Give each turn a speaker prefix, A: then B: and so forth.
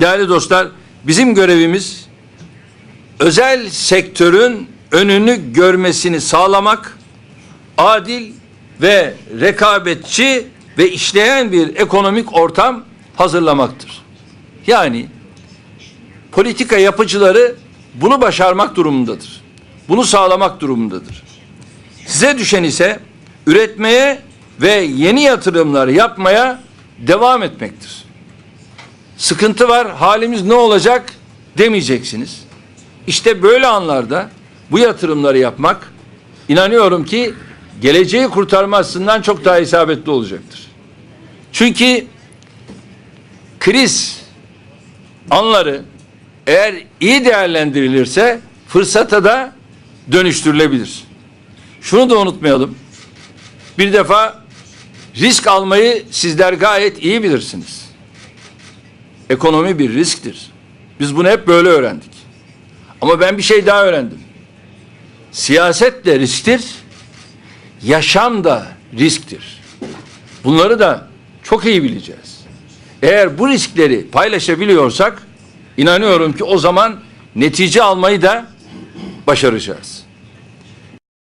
A: Değerli dostlar, bizim görevimiz özel sektörün önünü görmesini sağlamak, adil ve rekabetçi ve işleyen bir ekonomik ortam hazırlamaktır. Yani politika yapıcıları bunu başarmak durumundadır. Bunu sağlamak durumundadır. Size düşen ise üretmeye ve yeni yatırımlar yapmaya devam etmektir. Sıkıntı var, halimiz ne olacak demeyeceksiniz. İşte böyle anlarda bu yatırımları yapmak inanıyorum ki geleceği kurtarma açısından çok daha isabetli olacaktır. Çünkü kriz anları eğer iyi değerlendirilirse fırsata da dönüştürülebilir. Şunu da unutmayalım. Bir defa risk almayı sizler gayet iyi bilirsiniz. Ekonomi bir risktir. Biz bunu hep böyle öğrendik. Ama ben bir şey daha öğrendim. Siyaset de risktir, yaşam da risktir. Bunları da çok iyi bileceğiz. Eğer bu riskleri paylaşabiliyorsak inanıyorum ki o zaman netice almayı da başaracağız.